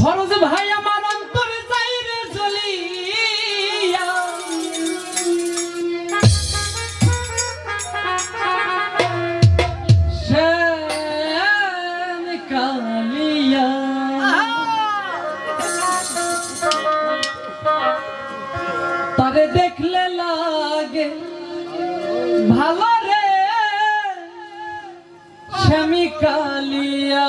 ফরজ ভাই আমার অন্তরে যাই রে জ্বলিয়া কালিয়া। তারে দেখলে লাগে ভালো রে। শ্যামিকালিয়া